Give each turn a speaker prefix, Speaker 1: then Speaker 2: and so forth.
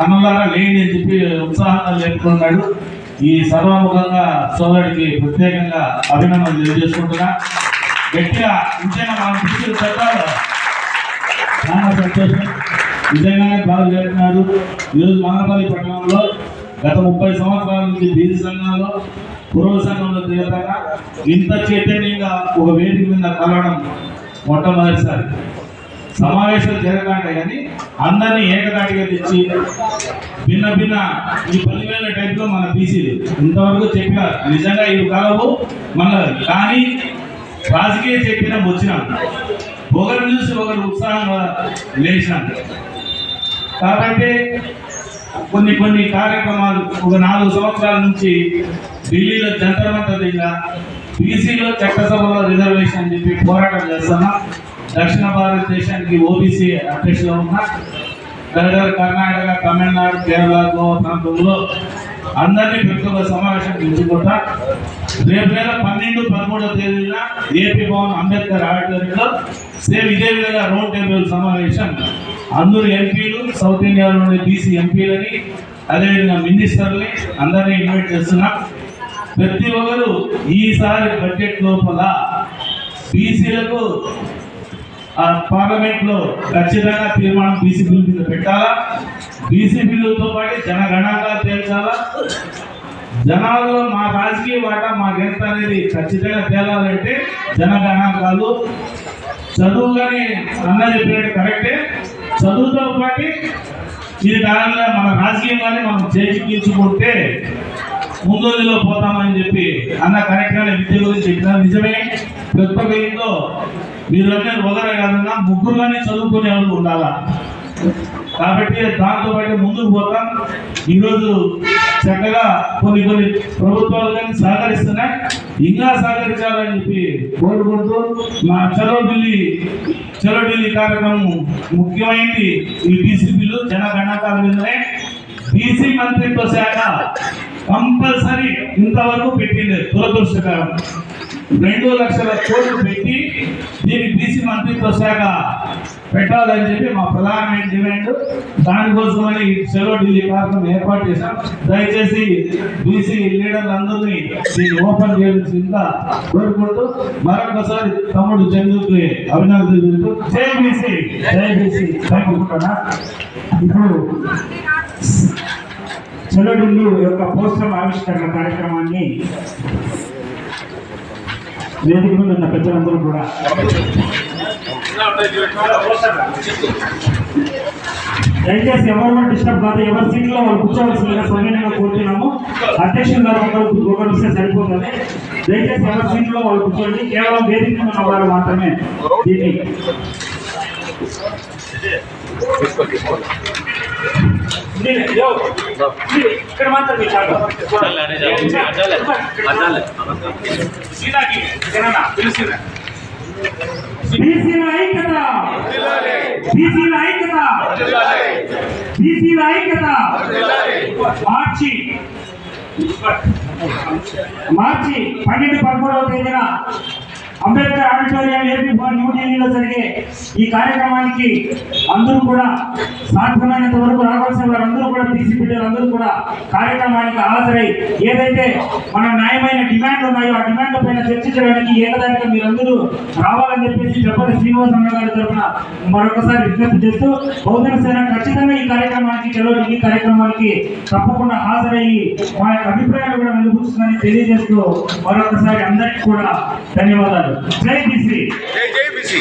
Speaker 1: అన్నలారా లేని అని చెప్పి ఉత్సాహంగా లేపుకున్నాడు ఈ సర్వముఖంగా సోదరుడికి ప్రత్యేకంగా అభినందనలు తెలియజేసుకుంటున్నా. గట్టిగా నిజంగా మనం పిలిచి చెప్పాలి చాలా సంతోషం. నిజంగానే బాగా చేస్తున్నారు ఈరోజు మంగళపల్లి పట్టణంలో గత ముప్పై సంవత్సరాల నుంచి బీసీ సంఘాల్లో పురోగ సంఘంలో తిరుగుతాక ఇంత చైతన్యంగా ఒక వేదిక మీద కలవడం మొట్టమొదటిసారి. సమావేశాలు జరగకంటే కానీ అందరినీ ఏకదాటిగా తెచ్చి భిన్న భిన్న ఈ పదివేల టైంలో మన బీసీలు ఇంతవరకు చెప్పిన నిజంగా ఇవి కలవు మన కానీ రాజకీయ చెప్పిన వచ్చినాం. ఒకరు చూసి ఒకరు ఉత్సాహంగా లేచినాం. కాబట్టి కొన్ని కొన్ని కార్యక్రమాలు ఒక నాలుగు సంవత్సరాల నుంచి ఢిల్లీలో జంతర్ మంతర్ దగ్గర బీసీలో చట్టసభలో రిజర్వేషన్ అని చెప్పి పోరాటం చేస్తున్నా. దక్షిణ భారతదేశానికి ఓబీసీ అధ్యక్షులు ఉన్నా దగ్గర కర్ణాటక తమిళనాడు కేరళ గోవా ప్రాంతంలో అందరినీ ప్రతి ఒక్క సమావేశం పిలుచుకుంటా రేపు వేల పన్నెండు పదమూడవ తేదీన ఏపీ భవన్ అంబేద్కర్ ఆడిటోరియంలో సేమ్ ఇదే విధంగా రౌండ్ టేబుల్ సమావేశం. అందరూ ఎంపీలు సౌత్ ఇండియాలోని బీసీ ఎంపీలని అదేవిధంగా మినిస్టర్ని అందరినీ ఇన్వైట్ చేస్తున్నాం. ప్రతి ఒక్కరు ఈసారి బడ్జెట్ లోపల బీసీలకు పార్లమెంట్లో ఖచ్చితంగా తీర్మానం బీసీ బిల్లు మీద పెట్టాలా? బీసీ బిల్లుతో పాటు జనగణాంకాలు తేల్చాలా? జనాల్లో మా రాజకీయ వాటా మాకెంత అనేది ఖచ్చితంగా తేలాలంటే జనగణాంకాలు చదువు కానీ అన్న చెప్పినట్టు కరెక్టే. చదువుతో పాటు ఇది కారణంగా మన రాజకీయంగానే మనం చేజిక్కించుకుంటే ముందోదిలో పోతామని చెప్పి అన్న కరెక్ట్గా విద్య గురించి చెప్పిన నిజమే? ప్రతి ఒక్క ఇంట్లో మీరు అందరూ ఒకరే కాదన్నా ముగ్గురుగానే చదువుకునే వాళ్ళు ఉండాలా? కాబట్టి దాంతో పాటు ముందుకు పోతాం. ఈరోజు చక్కగా కొన్ని కొన్ని ప్రభుత్వాలు కానీ సహకరిస్తున్నాయి. ఇంకా సహకరించాలని చెప్పి కోరుకుంటూ మా చలో ఢిల్లీ చలో ఢిల్లీ కార్యక్రమం ముఖ్యమైనది ఈ బీసీ బిల్లు జనగణాంకాల మీదనే. బీసీ మంత్రిత్వ శాఖ కంపల్సరీ ఇంతవరకు పెట్టింది. దురదృష్టకరం. రెండు లక్షల కోట్లు పెట్టి దీనికి బీసీ మంత్రిత్వ శాఖ పెట్టాలని చెప్పి మా ప్రధానమైన డిమాండ్. దానికోసమని సెలవు ఢిల్లీ కార్యక్రమం ఏర్పాటు చేశాం. దయచేసి బీసీ లీడర్లందరినీ దీన్ని ఓపెన్ చేయాల్సిందిగా కోరుకుంటూ మరొకసారి తమ్ముడు చందుకి అభినందన తెలుపుతూ. జై బీసీ జై బీసీ.
Speaker 2: ఇప్పుడు చలో యొక్క పోస్టర్ ఆవిష్కరణ కార్యక్రమాన్ని వేదిక మీద ఉన్న పెద్దలందరూ కూడా దయచేసి ఎవరు డిస్టర్బ్ కాదు ఎవరి సీట్లో వాళ్ళు కూర్చోవలసిందిగా సమయంగా కోరుతున్నాము. అధ్యక్షులు గారు ఒకరు సరిపోతుంది. దయచేసి ఎవరి సీట్లో వాళ్ళు కూర్చోండి. కేవలం వేదిక ఉన్న వారు మాత్రమే దీన్ని, ఇక్కడ మాత్రం మీ చాలు. బీసీల ఐక్యత బీసీల ఐక్యత బీసీల ఐక్యత మార్చి మార్చి పన్నెండు పదమూడవ తేదీన అంబేద్కర్ ఆడిటోరియం ఏపీ న్యూఢిల్లీలో జరిగే ఈ కార్యక్రమానికి అందరూ కూడా సాధ్యమైనంత వరకు రావాల్సిన వారందరూ కూడా బీసీ కూడా కార్యక్రమానికి హాజరై ఏదైతే మన న్యాయమైన డిమాండ్లు ఉన్నాయో ఆ డిమాండ్ల పైన చర్చించడానికి ఏకదానిగా మీరందరూ రావాలని చెప్పేసి చెప్పని శ్రీనివాస అన్న గారి తరఫున మరొకసారి విజ్ఞప్తి చేస్తూ బహుజన సేన ఖచ్చితంగా ఈ కార్యక్రమానికి చలో ఈ కార్యక్రమానికి తప్పకుండా హాజరయ్యి మా యొక్క అభిప్రాయాలు కూడా వెలుగుతుందని తెలియజేస్తూ మరొకసారి అందరికీ కూడా ధన్యవాదాలు. జై బీసీ.
Speaker 3: జై జై బీసీ.